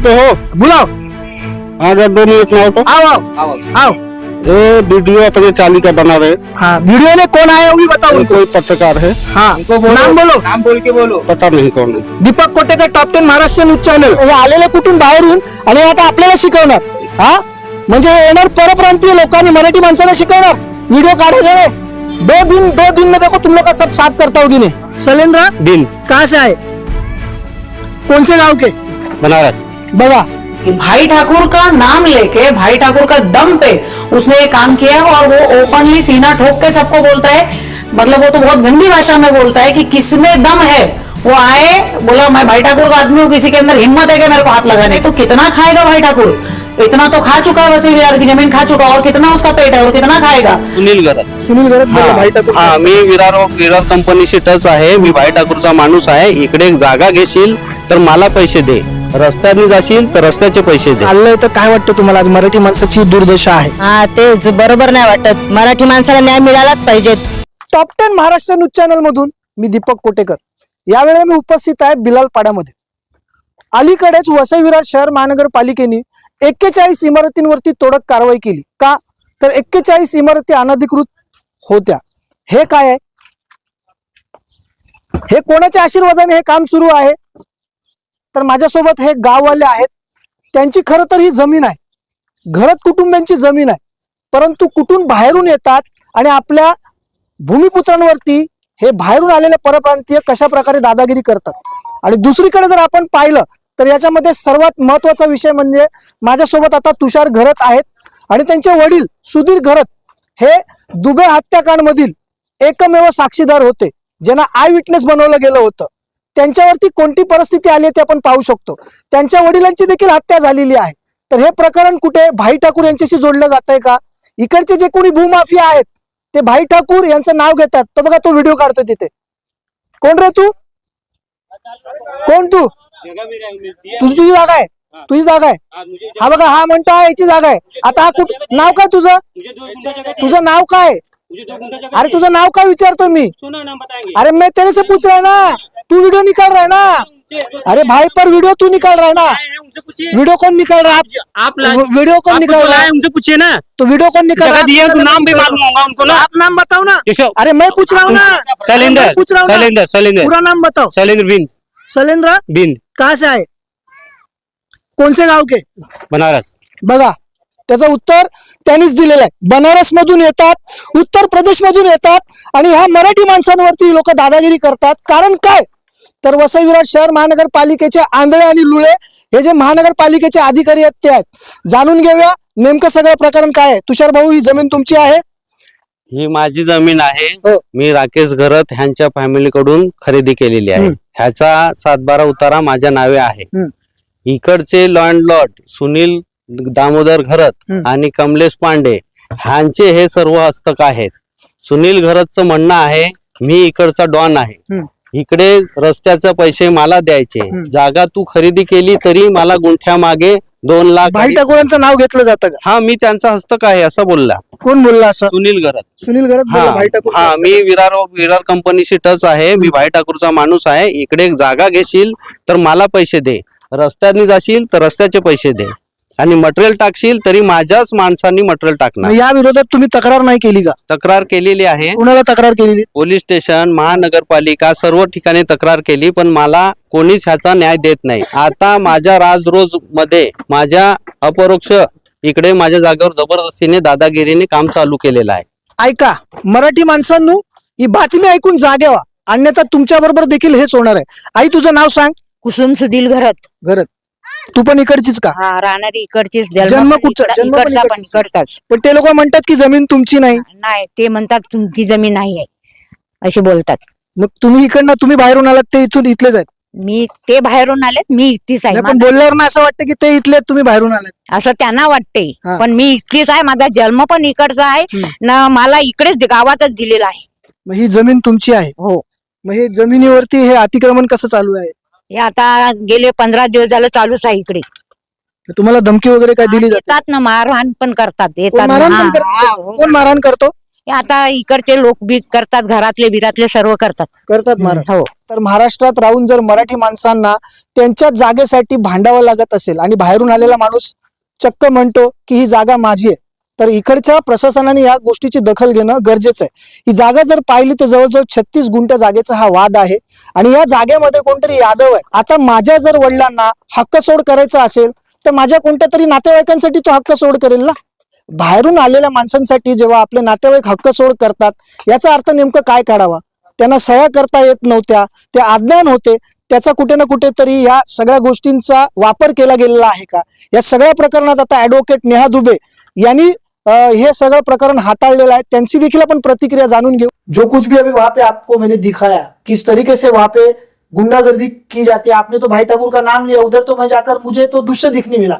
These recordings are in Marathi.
पे हो? बुलाओ। हाँ जरा दो मिनट में आओ तो। आओ आओ। आओ ये वीडियो अपने चाली का बना रहे। हाँ वीडियो में कौन आया वो भी बताओ उनको। कोई पत्रकार है। हाँ नाम बोलो। नाम बोल के बोलो। पता नहीं कौन है। Deepak Kotekar top ten Maharashtra news channel हे आलेले कुठून? बाहेरून. आणि आता आपल्याला शिकवणार. हा? म्हणजे येणार परप्रांतीय लोकांनी मराठी माणसाला शिकवणार. व्हिडिओ काढायला. दो दिन दो दिन में देखो तुम लोग का सब साफ करता होगी नहीं शैलेंद्र दिन। कहाँ से आए? कौन से गांव के? बनारस। बघा कि भाई ठाकुर का नाम लेके भाई ठाकुर का दम पे उसने ये काम किया और वो ओपनली सीना ठोक के सबको बोलता है मतलब वो तो बहुत गंदी भाषा में बोलता है कि किसमें दम है? वो आए बोला मैं भाई ठाकुर का आदमी हूँ किसी के अंदर हिम्मत है कि मेरे को हाथ लगाने? तो कितना खाएगा भाई ठाकुर? इतना तो खा चुका है वसील यार की जमीन खा चुका है और कितना उसका पेट है और कितना खाएगा? सुनील गरज। सुनील गरज बोला भाई ठाकूर हा मी विरार विरार कंपनीशी टच आहे मी भाई ठाकूरचा माणूस आहे इकडे एक जागा घेशील तर मला पैसे दे. रस्त्याने जाशील तर रस्त्याचे पैसे दे. चाललंय तर काय वाटतं तुम्हाला? आज मराठी माणसाची दुर्दशा आहे. हा तेच बरोबर नाही वाटत. मराठी माणसाला न्याय मिळालाच पाहिजे. Top ten Maharashtra news channel मधून मी दीपक कोटेकर. यावेळेला मी उपस्थित आहे बिलाल पाड्यामध्ये. अलीकडेच वसई विरार शहर महानगरपालिकेने एक्केचाळीस इमारतींवरती तोडक कारवाई केली. का? तर एक्केचाळीस इमारती अनधिकृत होत्या. हे काय आहे? हे कोणाच्या आशीर्वादाने हे काम सुरू आहे? तर माझ्यासोबत हे गाववाले आहेत. त्यांची खरं तर ही जमीन आहे. घरत कुटुंबियांची जमीन आहे. परंतु कुठून बाहेरून येतात आणि आपल्या भूमिपुत्रांवरती हे बाहेरून आलेले परप्रांतीय कशा प्रकारे दादागिरी करतात? आणि दुसरीकडे जर आपण पाहिलं तर याच्यामध्ये सर्वात महत्त्वाचा विषय म्हणजे माझ्यासोबत आता तुषार घरत आहेत. आणि त्यांचे वडील सुधीर घरत हे दुबे हत्याकांडमधील एकमेव साक्षीदार होते ज्यांना आय विटनेस बनवलं गेलं होतं. त्यांच्यावरती कोणती परिस्थिती आली आहे ते आपण पाहू शकतो. त्यांच्या वडिलांची देखील हत्या झालेली आहे. तर हे प्रकरण कुठे भाई ठाकूर यांच्याशी जोडलं जात आहे का? इकडचे जे कोणी भूमाफिया आहेत ते भाई ठाकूर यांचं नाव घेतात. तो बघा तो व्हिडिओ काढतो तिथे. कोण रे तू? कोण तू? तुझी तुझी जागा आहे. तुझी जागा आहे. हा बघा हा म्हणतो याची जागा आहे. आता हा कुठ नाव काय तुझं? तुझं नाव काय? अरे तुझं नाव काय विचारतो मी? अरे मी तेरे से पूछ रहा ना. तू वीडियो निकाल रहा है ना? अरे भाई पर वीडियो तू निकाल रहा है ना? वीडियो कौन निकाल रहा है? आप वीडियो कौन निकाल रहा है? उनसे पूछिए ना। तो वीडियो कौन निकाल रहा तो नाम भी मालूम होगा उनको ना। आप नाम बताओ ना। अरे मैं पूछ रहा हूँ ना। शैलेंद्र पूछ रहा हूँ शैलेंद्र शैलेंद्र। पूरा नाम बताओ। शैलेंद्र बिंद। शैलेंद्र? बिंद। कहाँ से आए? कौन से गाव के? बनारस। बघा त्याचं उत्तर त्यांनीच दिलेलं आहे. बनारस मधून येतात उत्तर प्रदेश मधून येतात आणि ह्या मराठी माणसांवरती लोक दादागिरी करतात. कारण काय? तर वसई विराट शहर महानगरपालिकेचे आंधळे आणि लुळे हे जे महानगरपालिकेचे अधिकारी आहेत ते आहेत जाणून घेऊया नेमकं सगळं प्रकरण काय आहे तुषार भाऊ ही जमीन तुमची आहे ही माझी जमीन आहे हो. मी राकेश घरत ह्यांच्या फॅमिली कडून खरेदी केलेली आहे हम्म. ह्याचा सातबारा उतारा माझ्या नावे आहे हम्म. इकडचे लॉन्ड लॉट सुनील दामोदर घरत हम्म. आणि कमलेश पांडे ह्यांचे हे सर्व हस्तक आहेत सुनील घरतचं म्हणणं आहे मी इकडचा डॉन आहे हम्म. इकडे रस्त्याचे पैसे मला द्यायचे. जागा तू खरेदी केली तरी मला गुंठ्या मागे दोन लाख भाई ठाकूरांचं नाव घेतलं जातं का? हा मी त्यांचा हस्तक आहे असं बोलला. कोण बोलला असं? सुनील घरत सुनील गरज हा भाई ठाकूर हा मी विरार विरार कंपनीशी टच आहे मी भाई ठाकूरचा माणूस आहे. इकडे जागा घेशील तर मला पैसे दे. रस्त्याने जाशील तर रस्त्याचे पैसे दे. आणि मटेरियल टाकशील तरी माझ्याच माणसांनी मटेरियल टाकणार. या विरोधात तुम्ही तक्रार नाही केली का? तक्रार केलेली आहे. कुणाला तक्रार केलेली? पोलीस स्टेशन महानगरपालिका सर्व ठिकाणी तक्रार केली पण मला कोणीच ह्याचा न्याय देत नाही. आता माझ्या राज रोजमध्ये माझ्या अपरोक्ष इकडे माझ्या जागेवर जबरदस्तीने दादागिरीने काम चालू केलेलं आहे. ऐका मराठी माणसांनो ही बातमी ऐकून जाग्यावा अन्यथा तुमच्या बरोबर देखील हेच होणार आहे. आई तुझं नाव सांग. कुसुम सुधील घरात. घरात. तू पण इकडचीच का? हा राहणारी इकडचीच. जन्म पण कुठचा? जन्म पण इकडचा पण इकडचा. इकडचाच. पण ते लोक म्हणतात की जमीन तुमची नाही. नाही ते म्हणतात तुमची जमीन नाही आहे. असे बोलतात. मग तुम्ही इकडनं तुम्ही बाहेरून आलात ते इथून इथलेच आहेत. मी ते बाहेरून आलेत मी एकटीच आहे. नाही, पण बोलल्यावर ना असं वाटतं की ते इथले आहेत, तुम्ही बाहेरून आलात. असं त्यांना वाटते हा. पण मी एकटीच आहे माझा जन्म पण इकडचा आहे. हम्म. ना मला इकडेच गावातच दिलेला आहे. मग ही जमीन तुमची आहे. हो. मग हे जमिनीवरती हे अतिक्रमण कसं चालू आहे? हे आता गेले पंधरा दिवस झालं चालूच आहे इकडे. तुम्हाला धमकी वगैरे काय दिली जाते? येतात ना मारहाण पण करतात कोण येतात ना. मारहाण पण हा, करतो. कोण मारहाण करतो? हे आता इकडचे लोक बी करतात घरातले बिरातले सर्व करतात. करतात मारहाण. हो. तर महाराष्ट्रात राहून जर मराठी माणसांना त्यांच्या जागेसाठी भांडावं लागत असेल आणि बाहेरून आलेला माणूस चक्क म्हणतो की ही जागा माझी आहे तर इकडच्या प्रशासनाने या गोष्टीची दखल घेणं गरजेचं आहे. ही जागा जर पाहिली तर जवळजवळ छत्तीस गुंठ जागेचा हा वाद आहे. आणि या जागेमध्ये कोणतरी यादव आहे. आता माझ्या जर वडिलांना हक्क सोड करायचा असेल तर माझ्या कोणत्या तरी नातेवाईकांसाठी तो हक्क सोड करेल ना? बाहेरून आलेल्या माणसांसाठी जेव्हा आपले नातेवाईक हक्क सोड करतात याचा अर्थ नेमकं काय काढावा? त्यांना सह्या करता येत नव्हत्या ते अज्ञान होते त्याचा कुठे ना कुठेतरी या सगळ्या गोष्टींचा वापर केला गेलेला आहे का? या सगळ्या प्रकरणात आता ऍडव्होकेट नेहा दुबे यांनी हे सगळं प्रकरण हाताळलेलं आहे. त्यांची देखील आपण प्रतिक्रिया जाणून घेऊ. जो कुछ भी अभी वहाँ पे आपको मैंने दिखाया किस तरीके से वहाँ पे गुंडागर्दी की जाती है आपने तो भाई ठाकुर का नाम लिया उधर तो मैं जाकर मुझे तो दृश्य दिखने मिला।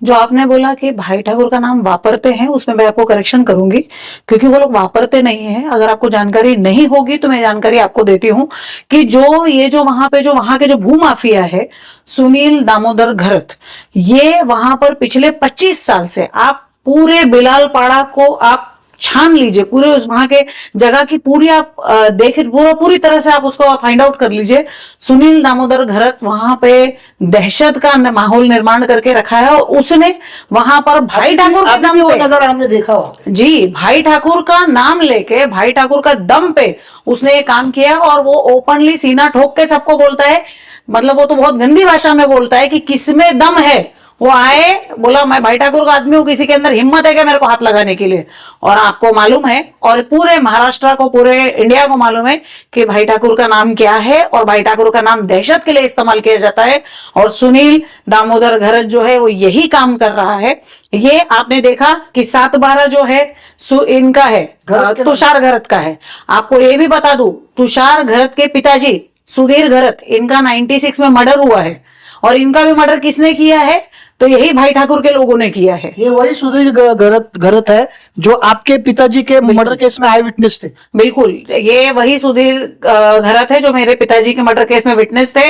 जो आपने बोला कि भाई ठाकुर का नाम वापरते हैं उसमें मैं आपको करेक्शन करूँगी क्योंकि वो लोग वापरते नहीं हैं। अगर आपको जानकारी नहीं होगी तो मैं जानकारी आपको देती हूँ कि जो ये जो वहाँ पे जो वहाँ के जो भूमाफिया है सुनील दामोदर घरत ये वहाँ पर पिछले 25 साल से आप पूरे बिलाल पाड़ा को आप छान लीजिए। पूरे उस वहाँ के जगह की पूरी आप देख पूरा पूरी तरह से आप उसको फाइंड आउट कर लीजिए। सुनील दामोदर घरत वहाँ पे दहशत का माहौल निर्माण करके रखा है और उसने वहाँ पर भाई ठाकुर के दम वो पे नज़ारा हमने देखा जी भाई ठाकुर का नाम लेके भाई ठाकुर का दम पे उसने ये काम किया और वो ओपनली सीना ठोक के सबको बोलता है। मतलब वो तो बहुत गंदी भाषा में बोलता है कि किसमें दम है? वो आए बोला मैं भाई ठाकुर का आदमी हूँ किसी के अंदर हिम्मत है क्या मेरे को हाथ लगाने के लिए? और आपको मालूम है और पूरे महाराष्ट्र को पूरे इंडिया को मालूम है कि भाई ठाकुर का नाम क्या है और भाई ठाकुर का नाम दहशत के लिए इस्तेमाल किया जाता है। और सुनील दामोदर घरत जो है वो यही काम कर रहा है। ये आपने देखा कि सात बारह जो है सु इनका है तुषार घरत का है। आपको ये भी बता दू तुषार घरत के पिताजी सुधीर घरत इनका 96 में मर्डर हुआ है। और इनका भी मर्डर किसने किया है? तो यही भाई ठाकुर के लोगों ने किया है। ये वही सुधीर गरत घरत घरत है जो आपके पिताजी के मर्डर केस में आई विटनेस थे। बिल्कुल ये वही सुधीर गरत घरत है जो मेरे पिताजी के मर्डर केस में विटनेस थे।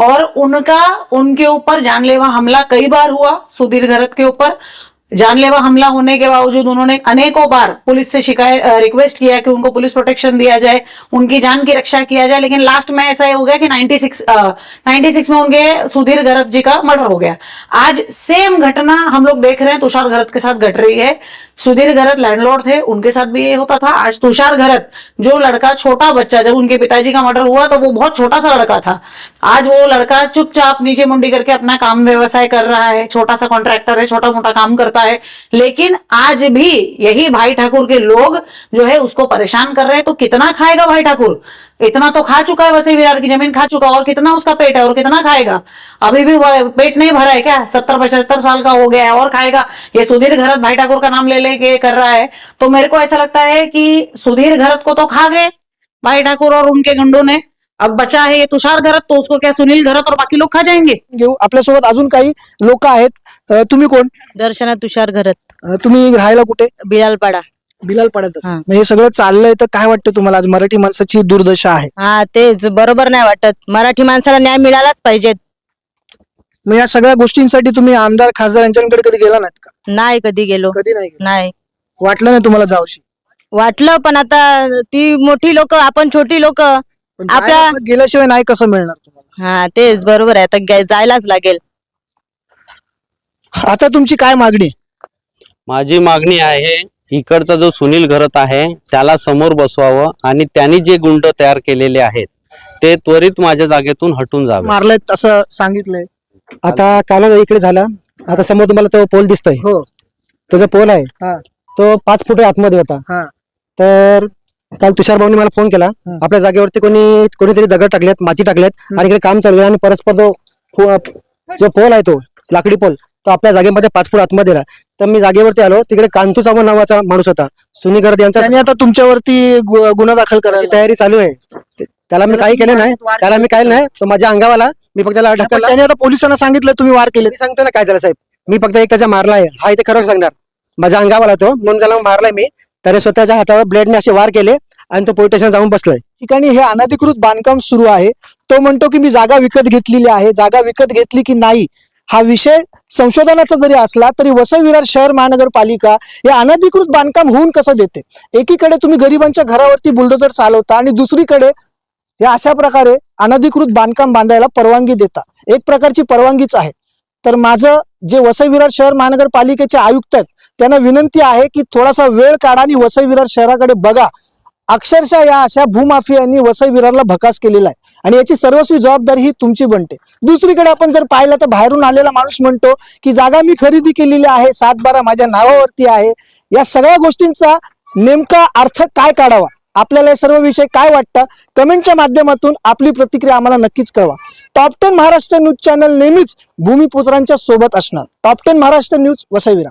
और उनका उनके ऊपर जानलेवा हमला कई बार हुआ सुधीर घरत के ऊपर। जानलेवा हमला होने के बावजूद उन्होंने अनेकों बार पुलिस से शिकायत रिक्वेस्ट किया कि उनको पुलिस प्रोटेक्शन दिया जाए उनकी जान की रक्षा किया जाए लेकिन लास्ट में ऐसा ही गया कि 96 अ, 96 में उनके सुधीर गरत जी का मर्डर हो गया। आज सेम घटना हम लोग देख रहे हैं तुषार गरत के साथ घट रही है। सुधीर घरत लैंडलॉर्ड थे, उनके साथ भी ये होता था। आज तुषार घरत, जो लड़का छोटा बच्चा, जब उनके पिताजी का मर्डर हुआ तो वो बहुत छोटा सा लड़का था। आज वो लड़का चुपचाप नीचे मुंडी करके अपना काम व्यवसाय कर रहा है, छोटा सा कॉन्ट्रैक्टर है, छोटा मोटा काम करता है। लेकिन आज भी यही भाई ठाकुर के लोग जो है, उसको परेशान कर रहे हैं तो कितना खाएगा भाई ठाकुर? इतना तो खा चुका है वैसे विराट की ज़मीन खा चुका और कितना उसका पेट है और कितना खाएगा? अभी भी पेट नहीं भरा है क्या? सत्तर पचहत्तर साल का हो गया है और खाएगा? ये सुधीर घरत भाई ठाकुर का नाम ले लेके कर रहा है। तो मेरे को ऐसा लगता है कि सुधीर घरत को तो खा गए भाई ठाकुर और उनके गंडों ने। अब बचा है ये तुषार घरत तो उसको क्या सुनील घरत और बाकी लोग खा जाएँगे? घेऊ आपल्यासोबत अजून काही लोक आहेत. अं, तुम्ही कोण? दर्शना तुषार घरत. अं, तुम्ही राहायला कुठे? बिलालपाडा. बिलाल पाड्यातच हा. हे सगळं चाललंय तर काय वाटतं तुम्हाला? आज मराठी माणसाची दुर्दशा आहे. हा तेच बरोबर नाही वाटत. मराठी माणसाला न्याय मिळालाच पाहिजे. मग या सगळ्या गोष्टींसाठी तुम्ही आमदार खासदार यांच्याकडे कधी गेला नाहीत का? नाही कधी गेलो. कधी नाही गेला. नाही. वाटलं नाही तुम्हाला जावशी? वाटलं पण आता ती मोठी लोक आपण छोटी लोक पण आपल्या- पण गेल्याशिवाय नाही कसं मिळणार तुम्हाला? हा तेच बरोबर आहे. आता गे- जायलाच लागेल. आता तुमची काय मागणी? आहे? माझी मागणी आहे इकडचा जो सुनील घरत आहे त्याला समोर बसवावं आणि त्यांनी जे गुंड तयार केलेले आहेत ते त्वरित माझ्या जागेतून हटून जावे मारलंय असं सांगितलंय आता काल इकडे झाला आता समोर तुम्हाला तो पोल दिसतोय हो तो जो पोल आहे हा. तो पाच फूट आतमध्ये होता हा. तर काल तुषार भाऊनी मला फोन केला हा. आपल्या जागेवरती कोणी कोणीतरी दगड टाकलेत माती टाकलेत. आणि इकडे काम चालू आहे आणि परस्पर तो फु- जो पोल आहे तो लाकडी पोल तो आपल्या जागेमध्ये पाच फूट आतमध्ये राहा. तर मी जागेवरती आलो. तिकडे कांतू सावंत नावाचा माणूस होता. सुनी गर्द यांचा त्यांनी आता तुमच्यावरती गु- गुन्हा दाखल करायला तयारी चालू आहे. ते- त्याला मी काही केलं नाही. त्याला मी काही नाही. तो माझ्या अंगावाला. मी फक्त त्याला ढकलला. त्यांनी आता पोलिसांना सांगितलं तुम्ही वार केले मी सांगतो ना काय झालं साहेब. मी फक्त एक त्याचा मारला आहे. हा इथे खरं सांगणार. माझ्या अंगावाला तो. म्हणून त्याला मारलाय मी. त्याने स्वतःच्या हातावर ब्लेडने असे वार केले आणि तो पोलीस स्टेशन जाऊन बसलाय. ठिकाणी हे अनधिकृत बांधकाम सुरू आहे. तो म्हणतो की मी जागा विकत घेतलेली आहे. जागा विकत घेतली की नाही? हा विषय संशोधनाचा जरी असला तरी वसई विरार शहर महानगरपालिका हे अनधिकृत बांधकाम होऊन कसं देते? एकीकडे तुम्ही गरिबांच्या घरावरती बुलडोजर चालवता आणि दुसरीकडे हे अशा प्रकारे अनधिकृत बांधकाम बांधायला परवानगी देता. एक प्रकारची परवानगीच आहे. तर माझं जे वसई विरार शहर महानगरपालिकेचे आयुक्त आहेत त्यांना विनंती आहे की थोडासा वेळ काढा आणि वसई विरार शहराकडे बघा. अक्षरशः या अशा भूमाफियांनी वसई विरारला भकास केलेला आहे. आणि याची सर्वस्वी जबाबदारी ही तुमची बनते. दुसरीकडे आपण जर पाहिलं तर बाहेरून आलेला माणूस म्हणतो की जागा मी खरेदी केलेली आहे सात बारा माझ्या नावावरती आहे. या सगळ्या गोष्टींचा नेमका अर्थ काय काढावा? आपल्याला हे सर्व विषय काय वाटतं? कमेंटच्या माध्यमातून आपली प्रतिक्रिया आम्हाला नक्कीच कळवा. Top ten Maharashtra news channel नेहमीच भूमिपुत्रांच्या सोबत असणार. Top ten Maharashtra news वसईविरा